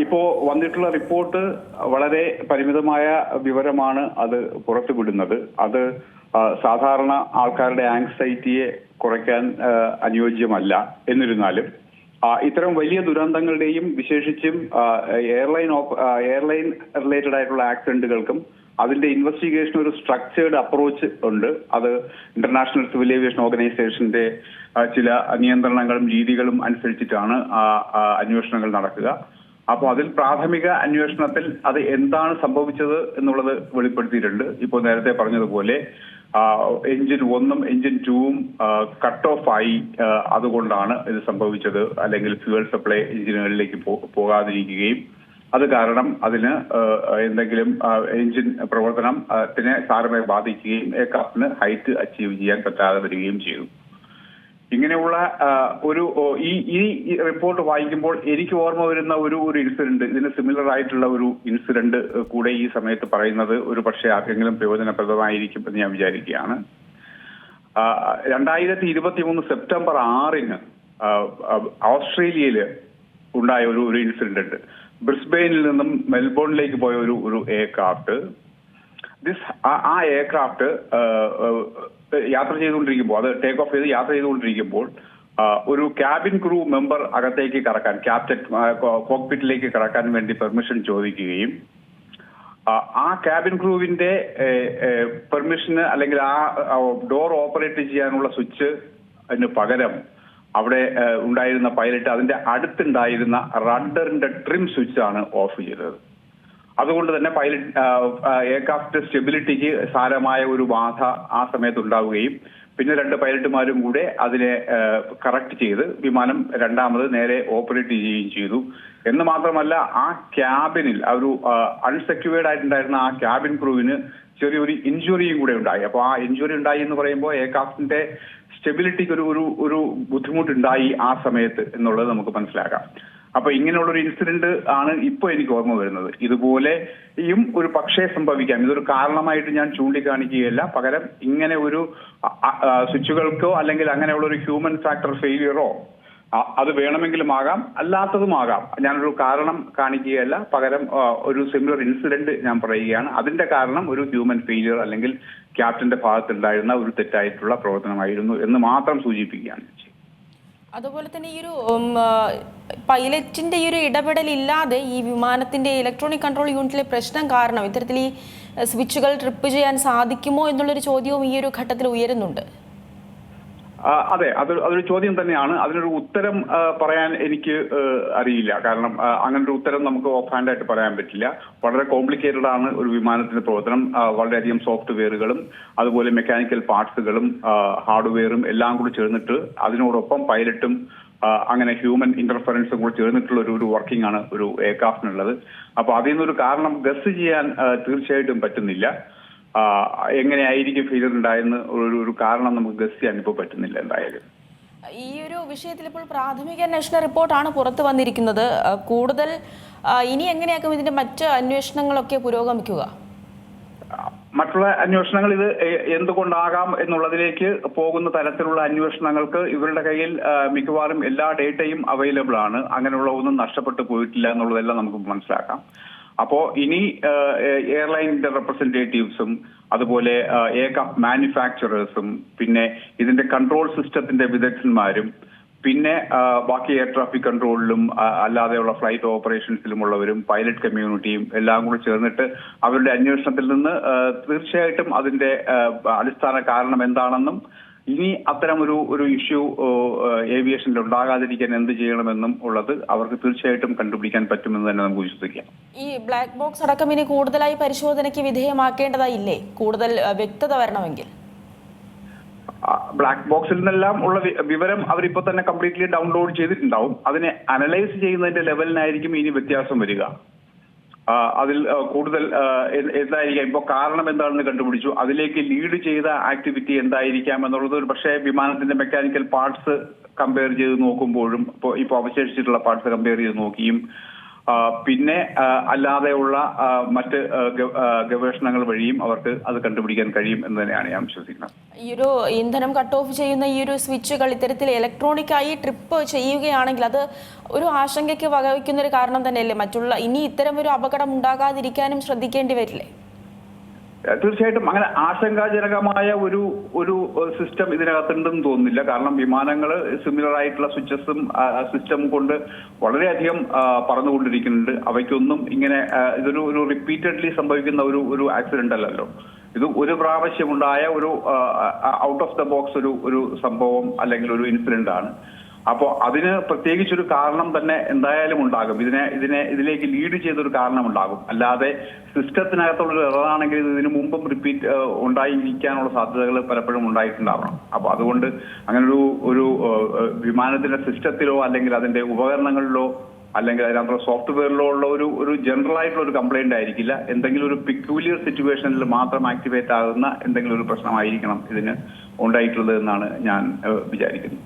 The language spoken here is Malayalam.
ഇപ്പോ വന്നിട്ടുള്ള റിപ്പോർട്ട് വളരെ പരിമിതമായ വിവരമാണ് അത് പുറത്തുവിടുന്നത്. അത് സാധാരണ ആൾക്കാരുടെ ആങ്സൈറ്റിയെ കുറയ്ക്കാൻ അനുയോജ്യമല്ല എന്നിരുന്നാലും. ഇത്തരം വലിയ ദുരന്തങ്ങളുടെയും വിശേഷിച്ചും എയർലൈൻ എയർലൈൻ റിലേറ്റഡ് ആയിട്ടുള്ള ആക്സിഡന്റുകൾക്കും അതിന്റെ ഇൻവെസ്റ്റിഗേഷൻ ഒരു സ്ട്രക്ചേർഡ് അപ്രോച്ച് ഉണ്ട്. അത് ഇന്റർനാഷണൽ സിവിൽ ഏവിയേഷൻ ഓർഗനൈസേഷന്റെ ചില നിയന്ത്രണങ്ങളും രീതികളും അനുസരിച്ചിട്ടാണ് അന്വേഷണങ്ങൾ നടക്കുക. അപ്പോൾ അതിൽ പ്രാഥമിക അന്വേഷണത്തിൽ അത് എന്താണ് സംഭവിച്ചത് എന്നുള്ളത് വെളിപ്പെടുത്തിയിട്ടുണ്ട്. ഇപ്പോൾ നേരത്തെ പറഞ്ഞതുപോലെ എഞ്ചിൻ ഒന്നും എഞ്ചിൻ ടൂവും കട്ട് ഓഫ് ആയി അതുകൊണ്ടാണ് ഇത് സംഭവിച്ചത്. അല്ലെങ്കിൽ ഫ്യൂവൽ സപ്ലൈ എഞ്ചിനുകളിലേക്ക് പോകാതിരിക്കുകയും. അത് കാരണം അതിന് എന്തെങ്കിലും എഞ്ചിൻ പ്രവർത്തനത്തിനെ സാരമായി ബാധിക്കുകയും എയർക്രാഫ്റ്റിന് ഹൈറ്റ് അച്ചീവ് ചെയ്യാൻ പറ്റാതെ വരികയും ചെയ്തു. ഇങ്ങനെയുള്ള ഒരു ഈ ഈ റിപ്പോർട്ട് വായിക്കുമ്പോൾ എനിക്ക് ഓർമ്മ വരുന്ന ഒരു ഒരു ഇൻസിഡന്റ് ഇതിന് സിമിലർ ആയിട്ടുള്ള ഒരു ഇൻസിഡന്റ് കൂടെ ഈ സമയത്ത് പറയുന്നത് ഒരു പക്ഷേ ആർക്കെങ്കിലും പ്രയോജനപ്രദമായിരിക്കും എന്ന് ഞാൻ വിചാരിക്കുകയാണ്. രണ്ടായിരത്തി ഇരുപത്തി മൂന്ന് സെപ്റ്റംബർ ആറിന് ഓസ്ട്രേലിയയിൽ ഉണ്ടായ ഒരു ഒരു ഇൻസിഡന്റ് ഉണ്ട് ബ്രിസ്ബെയിനിൽ നിന്നും മെൽബോണിലേക്ക് പോയ ഒരു ഒരു എയർക്രാഫ്റ്റ്. ദിസ് ആ എയർക്രാഫ്റ്റ് യാത്ര ചെയ്തുകൊണ്ടിരിക്കുമ്പോൾ അത് ടേക്ക് ഓഫ് ചെയ്ത് യാത്ര ചെയ്തുകൊണ്ടിരിക്കുമ്പോൾ ഒരു ക്യാബിൻ ക്രൂ മെമ്പർ അകത്തേക്ക് കടക്കാൻ ക്യാപ്റ്റൻ കോക്പിറ്റിലേക്ക് കടക്കാൻ വേണ്ടി പെർമിഷൻ ചോദിക്കുകയും ആ, ക്യാബിൻ ക്രൂവിന്റെ പെർമിഷന് അല്ലെങ്കിൽ ആ ഡോർ ഓപ്പറേറ്റ് ചെയ്യാനുള്ള സ്വിച്ച് അതിന് പകരം അവിടെ ഉണ്ടായിരുന്ന പൈലറ്റ് അതിന്റെ അടുത്തുണ്ടായിരുന്ന റഡറിന്റെ ട്രിം സ്വിച്ച് ആണ് ഓഫ് ചെയ്തത്. അതുകൊണ്ട് തന്നെ പൈലറ്റ് എയർക്രാഫ്റ്റ് സ്റ്റെബിലിറ്റിക്ക് സാരമായ ഒരു ബാധ ആ സമയത്ത് ഉണ്ടാവുകയും പിന്നെ രണ്ട് പൈലറ്റുമാരും കൂടെ അതിനെ കറക്റ്റ് ചെയ്ത് വിമാനം രണ്ടാമത് നേരെ ഓപ്പറേറ്റ് ചെയ്യുകയും ചെയ്തു. എന്ന് മാത്രമല്ല ആ ക്യാബിനിൽ ആ ഒരു അൺസെക്യൂർഡ് ആയിട്ടുണ്ടായിരുന്ന ആ ക്യാബിൻ ക്രൂവിന് ചെറിയൊരു ഇഞ്ചുറിയും കൂടെ ഉണ്ടായി. അപ്പോൾ ആ ഇഞ്ചുറി ഉണ്ടായി എന്ന് പറയുമ്പോൾ എയർക്രാഫ്റ്റിന്റെ സ്റ്റെബിലിറ്റിക്ക് ഒരു ഒരു ബുദ്ധിമുട്ടുണ്ടായി ആ സമയത്ത് എന്നുള്ളത് നമുക്ക് മനസ്സിലാക്കാം. അപ്പൊ ഇങ്ങനെയുള്ള ഒരു ഇൻസിഡന്റ് ആണ് ഇപ്പൊ എനിക്ക് ഓർമ്മ വരുന്നത്. ഇതുപോലെയും ഒരു പക്ഷേ സംഭവിക്കാം. ഇതൊരു കാരണമായിട്ട് ഞാൻ ചൂണ്ടിക്കാണിക്കുകയല്ല. പകരം ഇങ്ങനെ ഒരു സ്വിച്ചുകൾക്കോ അല്ലെങ്കിൽ അങ്ങനെയുള്ള ഒരു ഹ്യൂമൻ ഫാക്ടർ ഫെയിലിയറോ അത് വേണമെങ്കിലും ആകാം. അല്ലാത്തതും ആകാം. ഞാനൊരു കാരണം കാണിക്കുകയല്ല. പകരം ഒരു സിമിലർ ഇൻസിഡന്റ് ഞാൻ പറയുകയാണ്. അതിന്റെ കാരണം ഒരു ഹ്യൂമൻ ഫെയിലിയർ അല്ലെങ്കിൽ ക്യാപ്റ്റന്റെ ഭാഗത്തുണ്ടായിരുന്ന ഒരു തെറ്റായിട്ടുള്ള പ്രവർത്തനമായിരുന്നു എന്ന് മാത്രം സൂചിപ്പിക്കുകയാണ്. അതുപോലെ തന്നെ ഈ ഒരു പൈലറ്റിന്റെ ഈ ഒരു ഇടപെടലില്ലാതെ ഈ വിമാനത്തിന്റെ ഇലക്ട്രോണിക് കൺട്രോൾ യൂണിറ്റിലെ പ്രശ്നം കാരണം ഇത്തരത്തിൽ ഈ സ്വിച്ചുകൾ ട്രിപ്പ് ചെയ്യാൻ സാധിക്കുമോ എന്നുള്ളൊരു ചോദ്യവും ഈ ഒരു ഘട്ടത്തിൽ ഉയരുന്നുണ്ട്. അതെ അത് അതൊരു ചോദ്യം തന്നെയാണ്. അതിനൊരു ഉത്തരം പറയാൻ എനിക്ക് അറിയില്ല. കാരണം അങ്ങനൊരു ഉത്തരം നമുക്ക് ഓഫ് ഹാൻഡ് ആയിട്ട് പറയാൻ പറ്റില്ല. വളരെ കോംപ്ലിക്കേറ്റഡ് ആണ് ഒരു വിമാനത്തിന്റെ പ്രവർത്തനം. വളരെയധികം സോഫ്റ്റ്വെയറുകളും അതുപോലെ മെക്കാനിക്കൽ പാർട്സുകളും ഹാർഡ്വെയറും എല്ലാം കൂടി ചേർന്നിട്ട് അതിനോടൊപ്പം പൈലറ്റും അങ്ങനെ ഹ്യൂമൻ ഇന്റർഫറൻസും കൂടി ചേർന്നിട്ടുള്ള ഒരു ഒരു വർക്കിംഗ് ആണ് ഒരു എയർക്രാഫ്റ്റിനുള്ളത് അപ്പൊ അതിൽ നിന്നൊരു കാരണം ഗസ് ചെയ്യാൻ തീർച്ചയായിട്ടും പറ്റുന്നില്ല. എങ്ങനെയായിരിക്കും ഫീലർ ഉണ്ടായെന്ന് ഒരു ഒരു കാരണം നമുക്ക് ഗസ് ചെയ്യാൻ ഇപ്പോൾ പറ്റുന്നില്ല എന്തായാലും. ഈ ഒരു വിഷയത്തിൽ ഇപ്പോൾ പ്രാഥമിക അന്വേഷണ റിപ്പോർട്ടാണ് പുറത്തു വന്നിരിക്കുന്നത്. കൂടുതൽ ഇനി എങ്ങനെയാക്കും ഇതിന്റെ മറ്റ് അന്വേഷണങ്ങളൊക്കെ പുരോഗമിക്കുക? മറ്റുള്ള അന്വേഷണങ്ങൾ ഇത് എന്തുകൊണ്ടാകാം എന്നുള്ളതിലേക്ക് പോകുന്ന തരത്തിലുള്ള അന്വേഷണങ്ങൾക്ക് ഇവരുടെ കയ്യിൽ മിക്കവാറും എല്ലാ ഡേറ്റയും അവൈലബിൾ ആണ് അങ്ങനെയുള്ള ഒന്നും നഷ്ടപ്പെട്ടു പോയിട്ടില്ല എന്നുള്ളതെല്ലാം നമുക്ക് മനസ്സിലാക്കാം. അപ്പോ ഇനി എയർലൈനിന്റെ റെപ്രസെന്റേറ്റീവ്സും അതുപോലെ ഏക മാനുഫാക്ചറേഴ്സും പിന്നെ ഇതിന്റെ കൺട്രോൾ സിസ്റ്റത്തിന്റെ വിദഗ്ധന്മാരും പിന്നെ ബാക്കി എയർ ട്രാഫിക് കൺട്രോളിലും അല്ലാതെയുള്ള ഫ്ലൈറ്റ് ഓപ്പറേഷൻസിലുമുള്ളവരും പൈലറ്റ് കമ്മ്യൂണിറ്റിയും എല്ലാം കൂടി ചേർന്നിട്ട് അവരുടെ അന്വേഷണത്തിൽ നിന്ന് തീർച്ചയായിട്ടും അതിന്റെ അടിസ്ഥാന കാരണം എന്താണെന്നും ഇനി അത്തരം ഒരു ഒരു ഇഷ്യൂ ഏവിയേഷനിൽ ഉണ്ടാകാതിരിക്കാൻ എന്ത് ചെയ്യണമെന്നും ഉള്ളത് അവർക്ക് തീർച്ചയായിട്ടും കണ്ടുപിടിക്കാൻ പറ്റുമെന്ന് തന്നെ നമുക്ക് വിശ്വസിക്കാം. ഈ ബ്ലാക്ക് ബോക്സ് അടക്കം ഇനി കൂടുതലായി പരിശോധനയ്ക്ക് വിധേയമാക്കേണ്ടതായില്ലേ? കൂടുതൽ വ്യക്തത വരണമെങ്കിൽ. ബ്ലാക്ക് ബോക്സിൽ നിന്നെല്ലാം ഉള്ള വിവരം അവരിപ്പോ തന്നെ കംപ്ലീറ്റ്ലി ഡൗൺലോഡ് ചെയ്തിട്ടുണ്ടാവും. അതിനെ അനലൈസ് ചെയ്യുന്നതിന്റെ ലെവലിനായിരിക്കും ഇനി വ്യത്യാസം വരിക. അതിൽ കൂടുതൽ എന്തായിരിക്കാം? ഇപ്പോൾ കാരണം എന്താണെന്ന് കണ്ടുപിടിച്ചു. അതിലേക്ക് ലീഡ് ചെയ്ത ആക്ടിവിറ്റി എന്തായിരിക്കാം എന്നുള്ളത് ഒരു പക്ഷേ വിമാനത്തിന്റെ മെക്കാനിക്കൽ പാർട്സ് കമ്പയർ ചെയ്ത് നോക്കുമ്പോഴും ഇപ്പോൾ ഇപ്പോൾ അവശേഷിച്ചിട്ടുള്ള പാർട്സ് കമ്പയർ ചെയ്ത് നോക്കിയും പിന്നെ അല്ലാതെയുള്ള മറ്റ് ഗവേഷണങ്ങൾ വഴിയും അവർക്ക് അത് കണ്ടുപിടിക്കാൻ കഴിയും എന്ന് തന്നെയാണ് ഞാൻ വിശ്വസിക്കുന്നത്. ഈ ഒരു ഇന്ധനം കട്ട് ഓഫ് ചെയ്യുന്ന ഈ ഒരു സ്വിച്ചുകൾ ഇത്തരത്തിൽ ഇലക്ട്രോണിക് ആയി ട്രിപ്പ് ചെയ്യുകയാണെങ്കിൽ അത് ഒരു ആശങ്കയ്ക്ക് വകവയ്ക്കുന്ന ഒരു കാരണം തന്നെയല്ലേ? മറ്റുള്ള ഇനി ഇത്തരം ഒരു അപകടം ഉണ്ടാകാതിരിക്കാനും ശ്രദ്ധിക്കേണ്ടി വരില്ലേ? തീർച്ചയായിട്ടും അങ്ങനെ ആശങ്കാജനകമായ ഒരു ഒരു സിസ്റ്റം ഇതിനകത്തുണ്ടെന്ന് തോന്നുന്നില്ല. കാരണം വിമാനങ്ങൾ സിമിലർ ആയിട്ടുള്ള സ്വിച്ചസും സിസ്റ്റം കൊണ്ട് വളരെയധികം പറന്നുകൊണ്ടിരിക്കുന്നുണ്ട്. അവയ്ക്കൊന്നും ഇങ്ങനെ ഇതൊരു ഒരു റിപ്പീറ്റഡ്ലി സംഭവിക്കുന്ന ഒരു ഒരു ആക്സിഡന്റ് അല്ലല്ലോ. ഇത് ഒരു പ്രാവശ്യമുണ്ടായ ഒരു ഔട്ട് ഓഫ് ദ ബോക്സ് ഒരു ഒരു സംഭവം അല്ലെങ്കിൽ ഒരു ഇൻസിഡന്റ് ആണ്. അപ്പോൾ അതിന് പ്രത്യേകിച്ചൊരു കാരണം തന്നെ എന്തായാലും ഉണ്ടാകും. ഇതിനെ ഇതിനെ ഇതിലേക്ക് ലീഡ് ചെയ്തൊരു കാരണം ഉണ്ടാകും. അല്ലാതെ സിസ്റ്റത്തിനകത്തുള്ള എററാണെങ്കിൽ ഇറാണെങ്കിൽ ഇതിനു മുമ്പും റിപ്പീറ്റ് ഉണ്ടായിരിക്കാനുള്ള സാധ്യതകൾ പലപ്പോഴും ഉണ്ടായിട്ടുണ്ടാവണം. അപ്പോൾ അതുകൊണ്ട് അങ്ങനെ ഒരു ഒരു വിമാനത്തിന്റെ സിസ്റ്റത്തിലോ അല്ലെങ്കിൽ അതിന്റെ ഉപകരണങ്ങളിലോ അല്ലെങ്കിൽ അതിനകത്തുള്ള സോഫ്റ്റ്വെയറിലോ ഉള്ള ഒരു ഒരു ജനറൽ ആയിട്ടുള്ള ഒരു കംപ്ലൈന്റ് ആയിരിക്കില്ല. എന്തെങ്കിലും ഒരു പിക്യൂലിയർ സിറ്റുവേഷനിൽ മാത്രം ആക്ടിവേറ്റ് ആകുന്ന എന്തെങ്കിലും ഒരു പ്രശ്നമായിരിക്കണം ഇതിന് ഉണ്ടായിട്ടുള്ളത് എന്നാണ് ഞാൻ വിചാരിക്കുന്നത്.